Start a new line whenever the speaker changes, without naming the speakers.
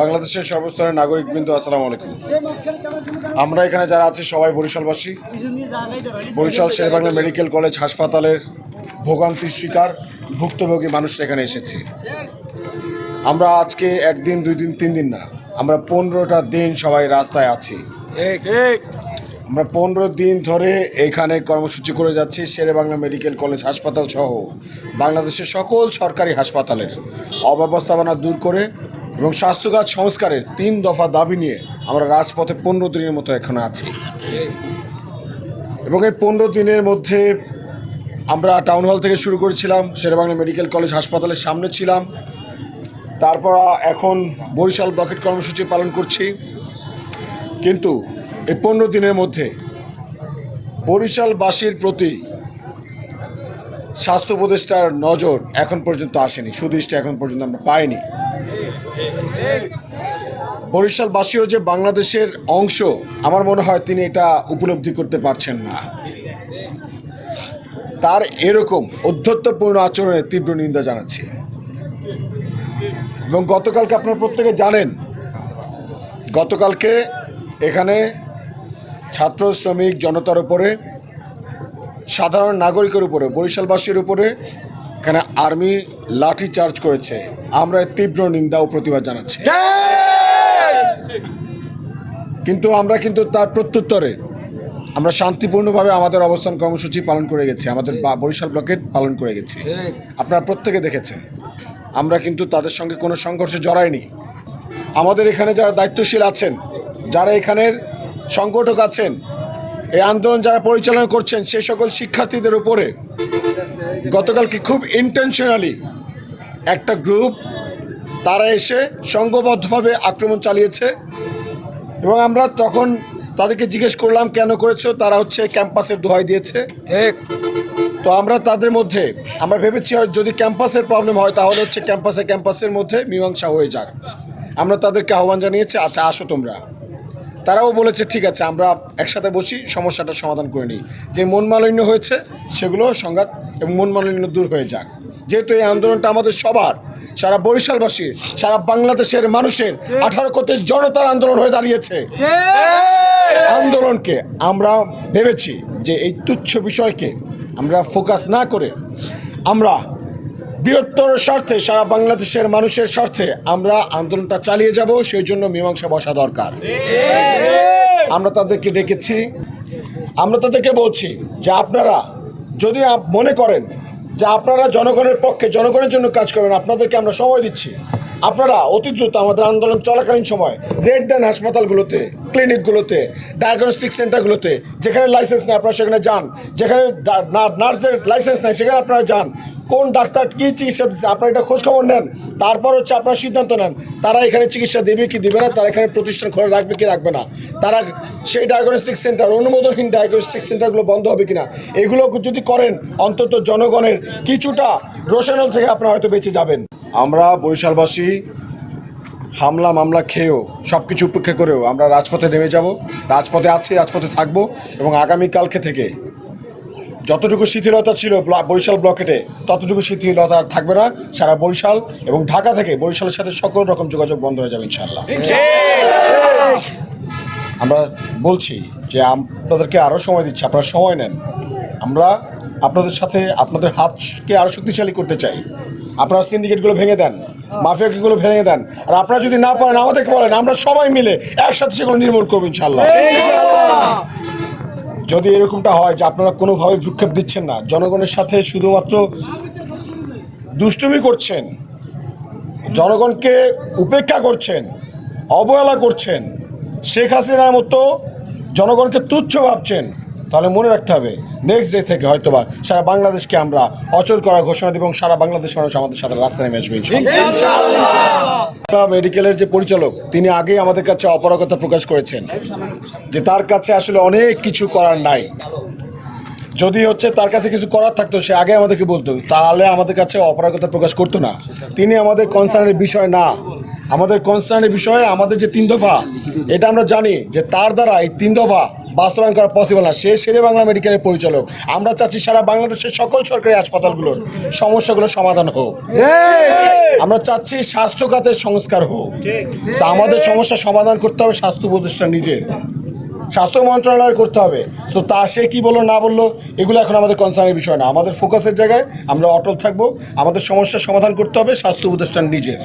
বাংলাদেশের সর্বস্তরের নাগরিকবৃন্দ আসসালামু আলাইকুম। আমরা এখানে যারা আছি সবাই বরিশালবাসী। বরিশাল শেরবাংলা মেডিকেল কলেজ হাসপাতালের ভোগান্তির শিকার ভুক্তভোগী মানুষরা এখানে এসেছে। আমরা আজকে একদিন দুই দিন তিন দিন না আমরা পনেরোটা দিন সবাই রাস্তায় আছি। আমরা পনেরো দিন ধরে এখানে কর্মসূচি করে যাচ্ছি শেরেবাংলা মেডিকেল কলেজ হাসপাতাল সহ। বাংলাদেশের সকল সরকারি হাসপাতালের অব্যবস্থাপনা দূর করে এবং স্বাস্থ্যখাত সংস্কারের তিন দফা দাবি নিয়ে আমরা রাজপথে পনেরো দিনের মতো এখানে আছি। এবং এই পনেরো দিনের মধ্যে আমরা টাউন হল থেকে শুরু করেছিলাম, শেরেবাংলা মেডিকেল কলেজ হাসপাতালের সামনে ছিলাম। তারপর এখন বরিশাল ব্লকেট কর্মসূচি পালন করছি। কিন্তু এই পনেরো দিনের মধ্যে বরিশালবাসীর প্রতি স্বাস্থ্য উপদেষ্টার নজর এখন পর্যন্ত আসেনি, সুদৃষ্টি এখন পর্যন্ত আমরা পাইনি। বরিশালবাসীও যে বাংলাদেশের অংশ, আমার মনে হয় তিনি এটা উপলব্ধি করতে পারছেন না। তার এরকম অধ্যত্বপূর্ণ আচরণের তীব্র নিন্দা জানাচ্ছি। এবং গতকালকে আপনারা প্রত্যেকে জানেন, গতকালকে এখানে ছাত্র, শ্রমিক, জনতার উপরে, সাধারণ নাগরিকের উপরে, বরিশালবাসীর উপরে আর্মি লাঠি চার্জ করেছে। আমরা তীব্র নিন্দা ও প্রতিবাদ জানাচ্ছি। কিন্তু আমরা কিন্তু তার প্রত্যুত্তরে। আমরা শান্তিপূর্ণভাবে আমাদের অবস্থান কর্মসূচি পালন করে গেছি আমাদের বরিশাল ব্লকেট পালন করে গেছি। আপনারা প্রত্যেকে দেখেছেন আমরা কিন্তু তাদের সঙ্গে কোনো সংঘর্ষে জড়াইনি। আমাদের এখানে যারা দায়িত্বশীল আছেন যারা এখানের সংগঠক আছেন এই আন্দোলন যারা পরিচালনা করছেন সেই সকল শিক্ষার্থীদের উপরে গতকালকে খুব ইন্টেনশনালি একটা গ্রুপ তারা এসে সংঘবদ্ধভাবে আক্রমণ চালিয়েছে এবং আমরা তখন তাদেরকে জিজ্ঞেস করলাম কেন করেছ? তারা হচ্ছে ক্যাম্পাসের দোহাই দিয়েছে।
ঠিক।
তো আমরা তাদের মধ্যে আমরা ভেবেছি যদি ক্যাম্পাসের প্রবলেম হয় তাহলে হচ্ছে ক্যাম্পাসে ক্যাম্পাসের মধ্যে মীমাংসা হয়ে যাক। আমরা তাদেরকে আহ্বান জানিয়েছি আচ্ছা আসো তোমরা। তারাও বলেছে, ঠিক আছে, আমরা একসাথে বসি, সমস্যাটা সমাধান করে নিই। যে মন মালিন্য হয়েছে, সেগুলো সংঘাত এবং মন মালিন্য দূর হয়ে যাক। যেহেতু এই আন্দোলনটা আমাদের সবার, সারা বরিশালবাসীর, সারা বাংলাদেশের মানুষের, আঠারো কোটি জনতার আন্দোলন হয়ে দাঁড়িয়েছে। আন্দোলনকে আমরা ভেবেছি যে এই তুচ্ছ বিষয়কে আমরা ফোকাস না করে আমরা বৃহত্তর স্বার্থে সারা বাংলাদেশের মানুষের স্বার্থে আমরা আন্দোলনটা চালিয়ে যাব, সেই জন্য মীমাংসা বসা দরকার। আমরা তাদেরকে ডেকেছি। আমরা তাদেরকে বলছি যে আপনারা যদি মনে করেন যে আপনারা জনগণের পক্ষে, জনগণের জন্য কাজ করবেন আপনাদেরকে আমরা সময় দিচ্ছি। আপনারা অতি দ্রুত আমাদের আন্দোলন চলাকালীন সময় রেড দেন হাসপাতালগুলোতে, ক্লিনিকগুলোতে ডায়াগনস্টিক সেন্টারগুলোতে যেখানে লাইসেন্স নেই আপনারা সেখানে যান, যেখানে নার্সদের লাইসেন্স নেই সেখানে আপনারা যান, কোন ডাক্তার কী চিকিৎসা দিচ্ছে, আপনারা এটা খোঁজখবর নেন, তারপর হচ্ছে আপনারা সিদ্ধান্ত নেন, তারা এখানে চিকিৎসা দেবে কি দেবে না, তারা এখানে প্রতিষ্ঠান খোলা রাখবে কি রাখবে না, তারা সেই ডায়াগনস্টিক সেন্টার অনুমোদনহীন ডায়াগনস্টিক সেন্টারগুলো বন্ধ হবে কিনা, এগুলো যদি করেন, অন্তত জনগণের কিছুটা রোশনাল থেকে আপনারা হয়তো বেঁচে যাবেন। আমরা বরিশালবাসী, হামলা, মামলা খেয়েও সব কিছু উপেক্ষা করেও আমরা রাজপথে নেমে যাব। রাজপথে আছি, রাজপথে থাকব এবং আগামীকালকে থেকে যতটুকু শিথিলতা ছিল বরিশাল ব্লকেটে, ততটুকু শিথিলতা থাকবে না। সারা বরিশাল এবং ঢাকা থেকে বরিশালের সাথে সকল রকম যোগাযোগ বন্ধ হয়ে যাবে ইনশাল্লাহ আমরা বলছি যে আপনাদেরকে আরও সময় দিচ্ছি, আপনারা সময় নেন। আমরা আপনাদের সাথে, আপনাদের হাতকে আরও শক্তিশালী করতে চাই। আপনারা সিন্ডিকেটগুলো ভেঙে দেন মাফিয়াগুলো ভেঙে দেন আর আপনারা যদি না পারেন আমাদেরকে বলেন আমরা সবাই মিলে একসাথে সেগুলো নির্মূল করব ইনশাল্লাহ যদি এরকমটা হয় যে আপনারা কোনোভাবে ভ্রুক্ষেপ দিচ্ছেন না জনগণের সাথে শুধুমাত্র দুষ্টুমি করছেন জনগণকে উপেক্ষা করছেন অবহেলা করছেন শেখ হাসিনার মতো জনগণকে তুচ্ছ ভাবছেন তাহলে মনে রাখতে হবে নেক্সট ডে থেকে হয়তোবা সারা বাংলাদেশকে আমরা অচল করার ঘোষণা দেব এবং সারা বাংলাদেশ মানুষ আমাদের সাথে রাস্তায় নেমে আসবে মেডিকেলের যে পরিচালক, তিনি আগেই আমাদের কাছে অপারগতা প্রকাশ করেছেন, যে তার কাছে আসলে অনেক কিছু করার নাই। যদি হচ্ছে তার কাছে কিছু করার থাকতো, সে আগে আমাদেরকে বলতো, তাহলে আমাদের কাছে অপারগতা প্রকাশ করতো না। তিনি আমাদের কনসার্নের বিষয় না। আমাদের কনসার্নের বিষয়ে আমাদের যে তিন দফা, এটা আমরা জানি যে তার দ্বারা এই তিন দফা বাস্তবায়ন করা পসিবল না। সে শেরে বাংলা মেডিকেলের পরিচালক। আমরা চাচ্ছি সারা বাংলাদেশের সকল সরকারি হাসপাতালগুলোর সমস্যাগুলো সমাধান হোক। আমরা চাচ্ছি স্বাস্থ্য খাতের সংস্কার হোক। আমাদের সমস্যা সমাধান করতে হবে স্বাস্থ্য প্রতিষ্ঠান নিজের স্বাস্থ্য মন্ত্রণালয় করতে হবে। সো তা সে কি বলল না বলল এগুলো এখন আমাদের কনসার্নের বিষয় না। আমাদের ফোকাসের জায়গায় আমরা অটল থাকব। আমাদের সমস্যার সমাধান করতে হবে স্বাস্থ্য প্রতিষ্ঠান নিজের।